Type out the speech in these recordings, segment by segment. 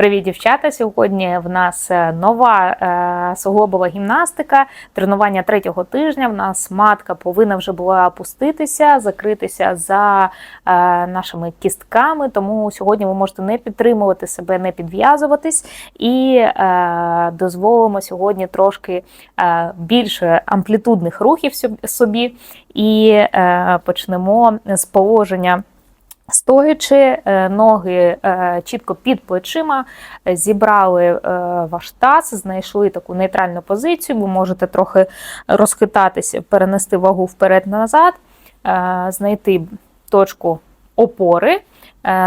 Привіт, дівчата! Сьогодні в нас е, нова е, суглобова гімнастика, тренування третього тижня. В нас матка повинна вже була опуститися, закритися за е, нашими кістками. Тому сьогодні ви можете не підтримувати себе, не підв'язуватись і е, дозволимо сьогодні трошки е, більше амплітудних рухів собі. І е, почнемо з положення. Стоячи, е, ноги е, чітко під плечима, е, зібрали ваш таз, знайшли таку нейтральну позицію. Ви можете трохи розхитатися, перенести вагу вперед-назад, знайти точку опори,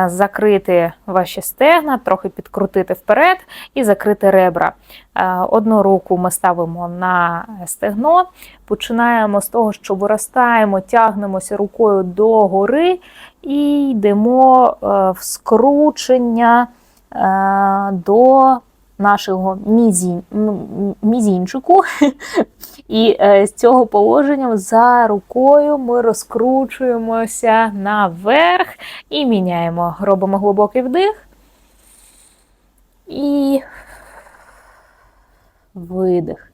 закрити ваші стегна, трохи підкрутити вперед і закрити ребра. Е, Одну руку ми ставимо на стегно, починаємо з того, що виростаємо, тягнемося рукою догори і йдемо е, в скручення е, до нашого мізін, мізінчику. І е, з цього положення за рукою ми розкручуємося наверх і міняємо. Робимо глибокий вдих. І видих.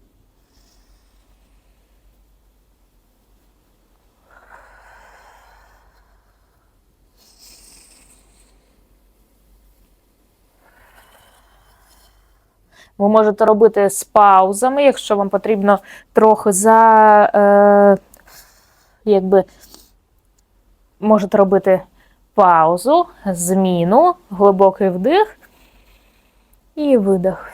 Ви можете робити з паузами, якщо вам потрібно трохи за е, якби можете робити паузу, зміну, глибокий вдих і видих.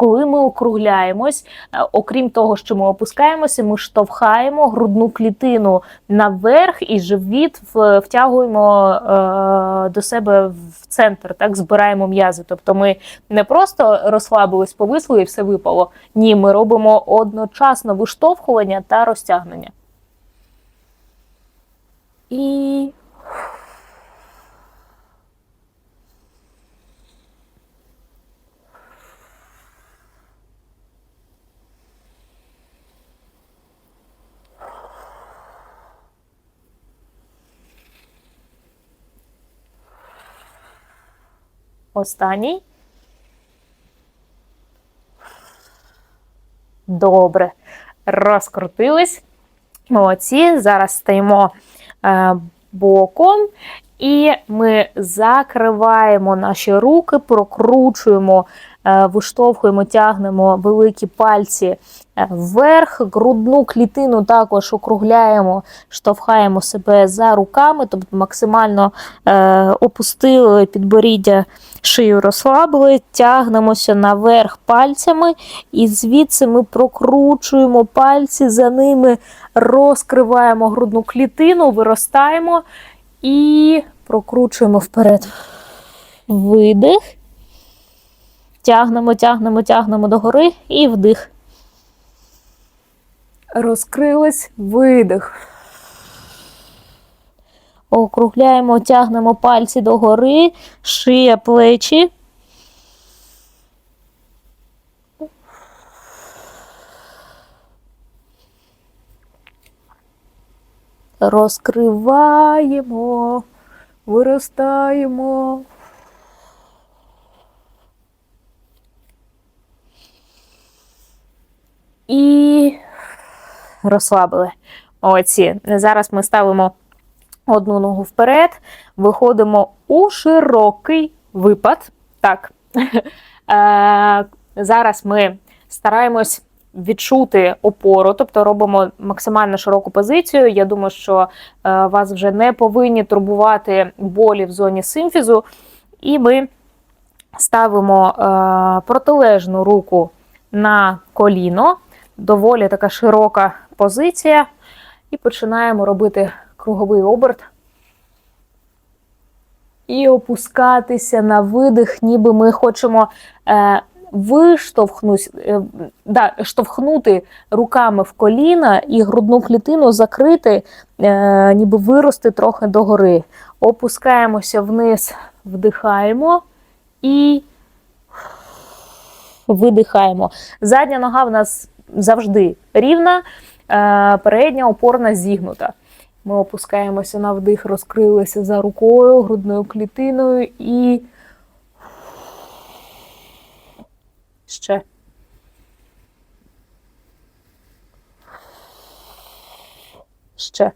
Коли ми округляємось, е, окрім того, що ми опускаємося, ми штовхаємо грудну клітину наверх і живіт втягуємо е, до себе в центр, так збираємо м'язи. Тобто ми не просто розслабились, повисли і все випало. Ні, ми робимо одночасно виштовхування та розтягнення. І останній. Добре. Розкрутились. Молодці. Зараз стаємо е, боком. І ми закриваємо наші руки, прокручуємо, е, виштовхуємо, тягнемо великі пальці вверх, грудну клітину також округляємо, штовхаємо себе за руками, тобто максимально е, опустили підборіддя, шию розслабили, тягнемося наверх пальцями, і звідси ми прокручуємо пальці, за ними розкриваємо грудну клітину, виростаємо і прокручуємо вперед. Видих. Тягнемо, тягнемо, тягнемо догори і вдих. Розкрились, видих. Округляємо, тягнемо пальці догори, шия, плечі. Розкриваємо, виростаємо. І розслабили. Оці. Зараз ми ставимо одну ногу вперед, виходимо у широкий випад. Так. Е, Зараз ми стараємось відчути опору, тобто робимо максимально широку позицію. Я думаю, що е, вас вже не повинні турбувати болі в зоні симфізу. І ми ставимо е, протилежну руку на коліно, доволі така широка позиція, і починаємо робити круговий оберт. І опускатися на видих, ніби ми хочемо е, виштовхнуть, е, да, штовхнути руками в коліна і грудну клітину закрити, е, ніби вирости трохи догори. Опускаємося вниз, вдихаємо і видихаємо. Задня нога в нас завжди рівна, е, передня опорна зігнута. Ми опускаємося на вдих, розкрилися за рукою, грудною клітиною і ще. Ще.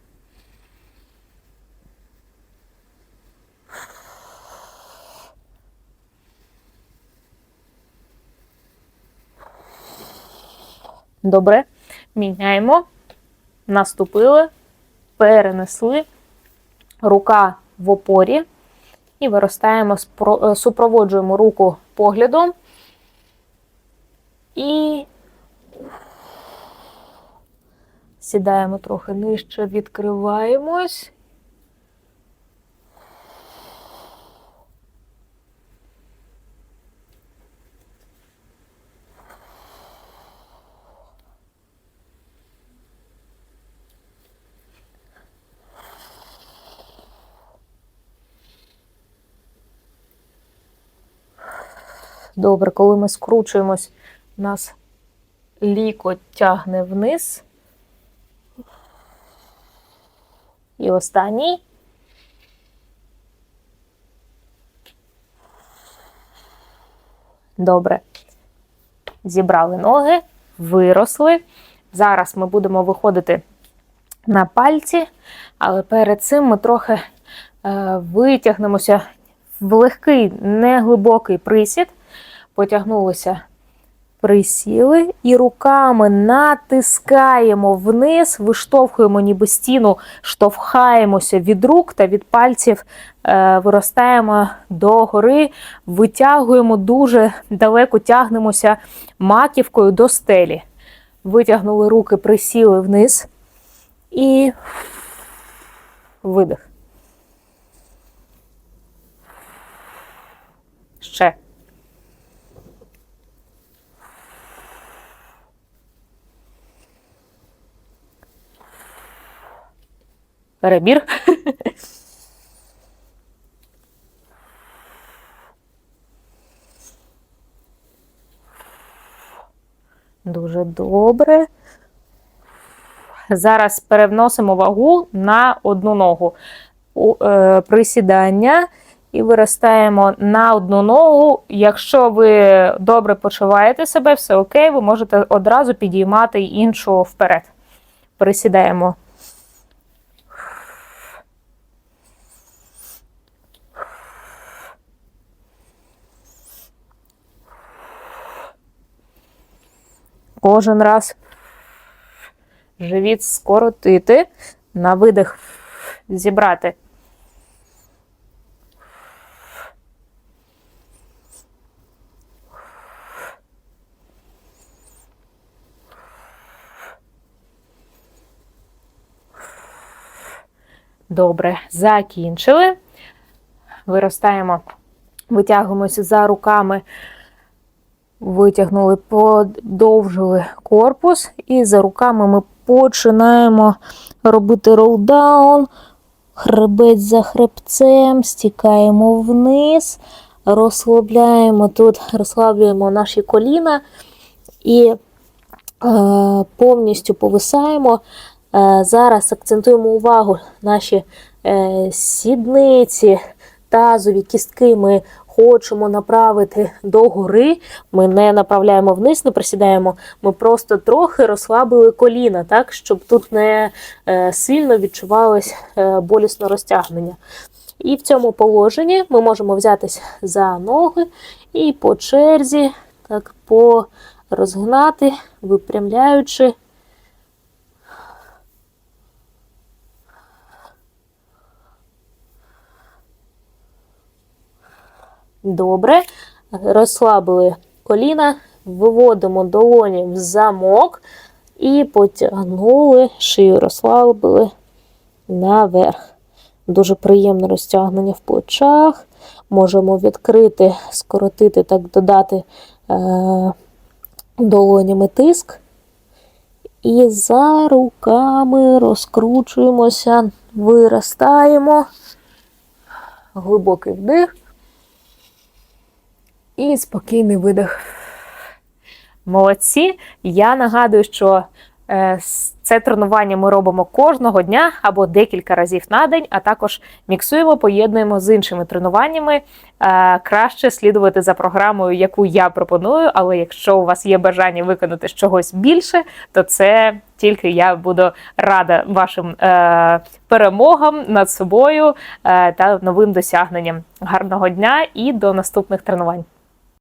Добре. Міняємо. Наступили, перенесли. Рука в опорі. І виростаємо, е, супроводжуємо руку поглядом. І сідаємо трохи нижче, відкриваємось. Добре, коли ми скручуємось, нас лікоть тягне вниз. І останній. Добре. Зібрали ноги, виросли. Зараз ми будемо виходити на пальці, але перед цим ми трохи е, витягнемося в легкий, неглибокий присід. Потягнулися, присіли і руками натискаємо вниз, виштовхуємо ніби стіну, штовхаємося від рук та від пальців, е, виростаємо догори, витягуємо дуже далеко, тягнемося маківкою до стелі. Витягнули руки, присіли вниз і видих. Ще. Перебір. Дуже добре. Зараз перевносимо вагу на одну ногу. Е, присідання і виростаємо на одну ногу. Якщо ви добре почуваєте себе, все окей, ви можете одразу підіймати іншу вперед. Присідаємо. Кожен раз живіт скоротити, на видих зібрати. Добре, закінчили. Виростаємо, витягуємося за руками, витягнули, подовжили корпус, і за руками ми починаємо робити ролдаун, хребець за хребцем, стікаємо вниз, розслабляємо тут, розслаблюємо наші коліна і е, повністю повисаємо. Е, Зараз акцентуємо увагу наші е, сідниці, тазові кістки ми хочемо направити догори. Ми не направляємо вниз, не присідаємо. Ми просто трохи розслабили коліна, так, щоб тут не е, сильно відчувалось е, болісно розтягнення. І в цьому положенні ми можемо взятись за ноги і по черзі так порозгнати, випрямляючи. Добре. Розслабили коліна, виводимо долоні в замок і потягнули, шию розслабили наверх. Дуже приємне розтягнення в плечах. Можемо відкрити, скоротити, так додати е, долонями тиск. І за руками розкручуємося, виростаємо. Глибокий вдих. І спокійний видих. Молодці. Я нагадую, що Е, Це тренування ми робимо кожного дня або декілька разів на день, а також міксуємо, поєднуємо з іншими тренуваннями. Е, Краще слідувати за програмою, яку я пропоную. Але якщо у вас є бажання виконати чогось більше, то це тільки я буду рада вашим е, перемогам над собою та новим досягненням. Гарного дня і до наступних тренувань.